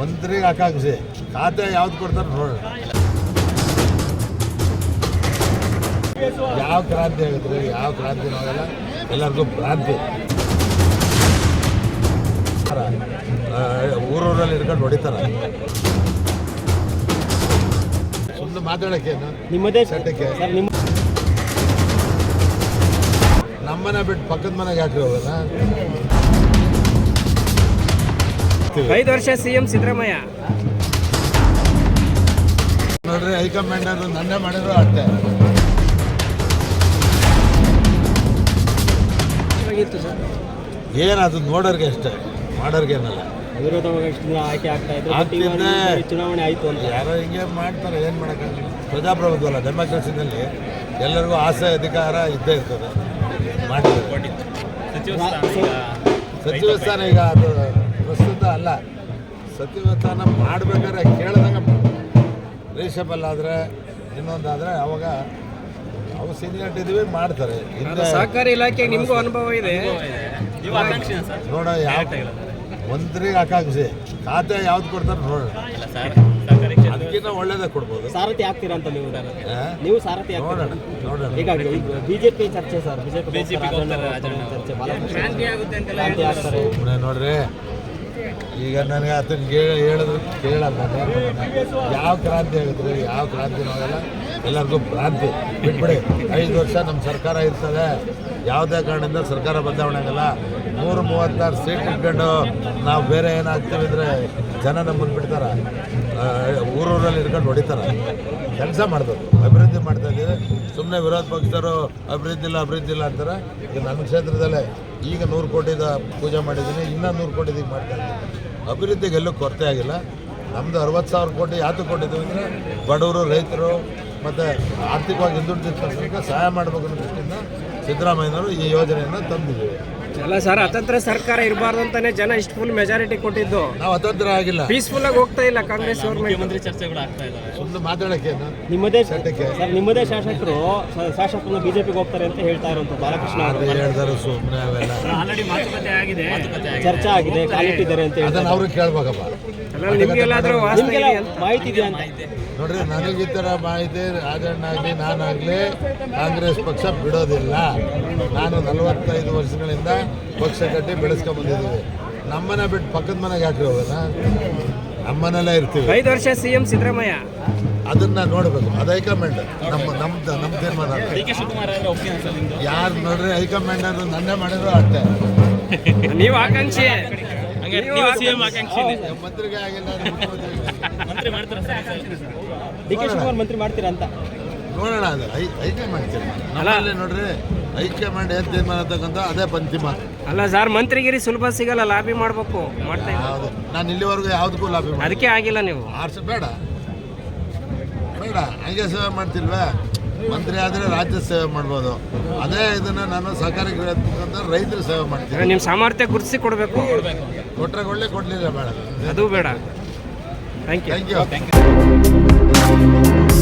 ಮಂತ್ರಿಗೆ ಆಕಾಂಕ್ಷೆ ಖಾತೆ ಯಾವ್ದು ಕೊಡ್ತಾರೆ ನೋಡೋಣ. ಯಾವ ಕ್ರಾಂತಿ ಆಗುತ್ತೆ ಯಾವ ಕ್ರಾಂತಿ ಆಗಲ್ಲ ಎಲ್ಲರಿಗೂ ಭ್ರಾಂತಿ. ಊರೂರಲ್ಲಿ ಇಟ್ಕೊಂಡು ಹೊಡಿತಾರ. ಸುಮ್ಮನೆ ಮಾತಾಡಕ್ಕೆ ನಿಮ್ಮದೇ ಸದ್ಯಕ್ಕೆ. ನಮ್ಮನೆ ಬಿಟ್ಟು ಪಕ್ಕದ ಮನೆಗೆ ಹೋಗೋಣ ಐದು ವರ್ಷ ಸಿಎಂ ಸಿದ್ದರಾಮಯ್ಯ. ನೋಡ್ರಿ ಹೈಕಮಾಂಡ್ ಅವರು ನನ್ನ ಮಾಡಿದ್ರು ಅಷ್ಟೇ ಏನು ಅದು ನೋಡೋರ್ಗೆ ಅಷ್ಟೇ ಮಾಡೋರ್ಗೆ ಏನಲ್ಲ. ಆಯ್ಕೆ ಆಗ್ತಾ. ಬಾರಿ ಚುನಾವಣೆ ಆಯ್ತು ಅಂತ. ಯಾರೋ ಹಿಂಗೆ ಮಾಡ್ತಾರೆ ಏನು ಮಾಡೋಕ್ಕಾಗಲ್ಲ. ಪ್ರಜಾಪ್ರಭುತ್ವ ಅಲ್ಲ ಡೆಮಾಕ್ರಸಿನಲ್ಲಿ ಎಲ್ಲರಿಗೂ ಆಸೆ ಅಧಿಕಾರ ಇದ್ದೇ ಇರ್ತದೆ. ಮಾಡ್ತಾರೆ. ಸಚಿವ ಸ್ಥಾನ ಈಗ ಅದು ಪ್ರಸ್ತುತ ಅಲ್ಲ. ಸತ್ಯವತನ ಮಾಡಬೇಕಾದ್ರೆ ಕೇಳ್ದಂಗೆ ಆದ್ರೆ ಆದರೆ ಇನ್ನೊಂದಾದರೆ ಅವಾಗ ಅವು ಸೀನಿಯರ್ಟಿ ಇದೀವಿ ಮಾಡ್ತಾರೆ. ಇನ್ನು ಸಹಕಾರಿ ಇಲಾಖೆ ನಿಮಗೂ ಅನುಭವ ಇದೆ. ನೋಡ ಯಾವ ಮಂತ್ರಿಗೆ ಆಕಾಂಕ್ಷೆ. ಖಾತೆ ಯಾವ್ದು ಕೊಡ್ತಾರೆ ನೋಡೋಣ ಅದಕ್ಕಿಂತ ಒಳ್ಳೇದೇ ಕೊಡ್ಬೋದು. ಸಾರಥಿ ಆಗ್ತೀರಾ ಅಂತ ನೀವು? ನೀವು ಸಾರಥಿ ಆಗ್ತೀರಾ? ನೋಡೋಣ ನೋಡೋಣ. ಈಗ ಬಿಜೆಪಿ ಚರ್ಚೆ ಸರ್. ಬಿಜೆಪಿ ಚರ್ಚೆ ನೋಡ್ರಿ. ಈಗ ನನಗೆ ಅದನ್ನ ಹೇಳಿದ್ರು ಕೇಳಲ್ಲ ಯಾವ ಕ್ರಾಂತಿ ಆಗುತ್ತೆ ಯಾವ ಕ್ರಾಂತಿ ಆಗಲ್ಲ ಎಲ್ಲರಿಗೂ ಕ್ರಾಂತಿ ಬಿಟ್ಬಿಡಿ, ಐದು ವರ್ಷ ನಮ್ಮ ಸರ್ಕಾರ ಇರ್ತದೆ. ಯಾವುದೇ ಕಾರಣದಿಂದ ಸರ್ಕಾರ ಬದಲಾವಣೆ ಆಗಲ್ಲ ನೂರು ಮೂವತ್ತಾರು ಸೀಟ್ ಇಟ್ಕೊಂಡು ನಾವು ಬೇರೆ ಏನಾಗ್ತೀವಿ ಅಂದರೆ ಜನ ನಮ್ಮನ್ನು ಬಿಡ್ತಾರೆ. ಊರೂರಲ್ಲಿ ಇಟ್ಕೊಂಡು ಹೊಡಿತಾರೆ. ಕೆಲಸ ಮಾಡ್ಬೇಕು ಅಭಿವೃದ್ಧಿ ಮಾಡ್ತಾ ಇದ್ದೀವಿ. ಸುಮ್ಮನೆ ವಿರೋಧ ಪಕ್ಷದವರು ಅಭಿವೃದ್ಧಿ ಇಲ್ಲ ಅಭಿವೃದ್ಧಿ ಇಲ್ಲ ಅಂತಾರೆ. ಈಗ ನನ್ನ ಕ್ಷೇತ್ರದಲ್ಲೇ ಈಗ ನೂರು ಕೋಟಿದ ಪೂಜೆ ಮಾಡಿದ್ದೀನಿ, ಇನ್ನೂ ನೂರು ಕೋಟಿದೀಗ ಮಾಡ್ತಾ ಇದ್ದೀನಿ. ಅಭಿವೃದ್ಧಿಗೆ ಎಲ್ಲೂ ಕೊರತೆ ಆಗಿಲ್ಲ. ನಮ್ಮದು ಅರವತ್ತು ಸಾವಿರ ಕೋಟಿ ಯಾತಕ್ಕೆ ಕೊಟ್ಟಿದ್ದೀವಿ ಅಂದರೆ ಬಡವರು, ರೈತರು ಮತ್ತು ಆರ್ಥಿಕವಾಗಿ ಹಿಂದುಳಿದಿರ್ತಕ್ಕಂಥ ಸಹಾಯ ಮಾಡಬೇಕು ಅನ್ನೋ ದೃಷ್ಟಿಯಿಂದ ಸಿದ್ದರಾಮಯ್ಯನವರು ಈ ಯೋಜನೆಯನ್ನು ತಂದಿದ್ದೀವಿ. ಅಲ್ಲ ಸರ್ ಅತಂತ್ರ ಸರ್ಕಾರ ಇರಬಾರ್ದು ಅಂತಾನೆ ಜನ ಇಷ್ಟು ಫುಲ್ ಮೆಜಾರಿಟಿ ಕೊಟ್ಟಿದ್ದು. ನಾವು ಅತಂತ್ರ ಆಗಿಲ್ಲ. ಪೀಸ್ಫುಲ್ ಆಗಿ ಹೋಗ್ತಾ ಇಲ್ಲ ಕಾಂಗ್ರೆಸ್ ಗೌರ್ಮೆಂಟ್ ಸುಮ್ಮನೆ ಮಾತಾಡಕ್ಕೆ ನಿಮ್ಮದೇ ಸದ್ಯಕ್ಕೆ. ಸರ್ ನಿಮ್ಮದೇ ಶಾಸಕರು ಶಾಸಕರು ಬಿಜೆಪಿಗೆ ಹೋಗ್ತಾರೆ ಅಂತ ಹೇಳ್ತಾ ಇರೋದು ಬಾಲಕೃಷ್ಣ ಹೇಳ್ತಾರೆ ಮಾತುಕತೆ ಅವೆಲ್ಲ ಚರ್ಚೆ ಆಗಿದೆ ಕಾಲಿಟ್ಟಿದ್ದಾರೆ ಅಂತ ಹೇಳ್ತಾರೆ ಅವರು ಕೇಳ್ಬೇಕಪ್ಪ. ಮಾಹಿತಿ ಇದೆಯಾ ಅಂತ ನೋಡ್ರಿ ನನಗೆ ಈ ಥರ ಮಾಹಿತಿ ರಾಜಣ್ಣಾಗಲಿ ನಾನಾಗಲಿ ಕಾಂಗ್ರೆಸ್ ಪಕ್ಷ ಬಿಡೋದಿಲ್ಲ. ನಾನು ನಲವತ್ತೈದು ವರ್ಷಗಳಿಂದ ಪಕ್ಷ ಕಟ್ಟಿ ಬೆಳೆಸ್ಕೊಂಬಂದಿದ್ದೀವಿ ನಮ್ಮನೆ ಬಿಟ್ಟು ಪಕ್ಕದ ಮನೆಗೆ ಹಾಕಿ ಹೋಗೋಣ ನಮ್ಮನೆಲ್ಲೇ ಇರ್ತೀವಿ. ಐದು ವರ್ಷ ಸಿ ಎಂ ಸಿದ್ದರಾಮಯ್ಯ. ಅದನ್ನ ನೋಡಬೇಕು. ಅದು ಹೈಕಮಾಂಡ್. ನಮ್ಮ ನಮ್ದು ನಮ್ಮ ತೀರ್ಮಾನ ಯಾರು ನೋಡ್ರಿ ಹೈಕಮಾಂಡ್ ಅನ್ನೋದು ನನ್ನೇ ಮಾಡಿದ್ರು ಅಷ್ಟೇ ನೀವು ಆಕಾಂಕ್ಷಿ. ಮಂತ್ರಿಗೆ ಡಿ ಕೆ ಶಿವಕುಮಾರ್ ಮಂತ್ರಿ ಮಾಡ್ತೀರಾ ಅಂತ? ನೋಡೋಣ ಅದು ಹೈಕಮಾಂಡ್ ನಮ್ಮಲ್ಲಿ ನೋಡ್ರಿ ಮಾಡಿ ಏನು ತೀರ್ಮಾನ ತಗೊಂತ ಅದೇ ಪಂಚಮ ಅಲ್ಲ ಸರ್ ಮಂತ್ರಿಗಿರಿ ಸುಲಭ ಸಿಗಲ್ಲ ಲಾಬಿ ಮಾಡ್ಬೇಕು. ಮಾಡ್ತಾ ಹೌದು. ನಾನು ಇಲ್ಲಿವರೆಗೂ ಯಾವುದಕ್ಕೂ ಲಾಭಿ ಮಾಡಿ ಅದಕ್ಕೆ ಆಗಿಲ್ಲ ನೀವು. ಆರ್ಸ ಬೇಡ. ಬೇಡ. ಹಂಗೆ ಸೇವೆ ಮಾಡ್ತಿಲ್ವೇ? ಮಂತ್ರಿ ಆದರೆ ರಾಜ್ಯ ಸೇವೆ ಮಾಡ್ಬೋದು. ಅದೇ ಇದನ್ನ ನಾನು ಸಹಕಾರಿ ಅಂತ ರೈತರ ಸೇವೆ ಮಾಡ್ತೀನಿ ನಿಮ್ಮ ಸಾಮರ್ಥ್ಯ ಗುರುತಿಸಿ ಕೊಡಬೇಕು. ಕೊಟ್ಟರೆ ಒಳ್ಳೆ ಕೊಡಲಿಲ್ಲ ಬೇಡ. ಅದು ಬೇಡ. Thank you thank you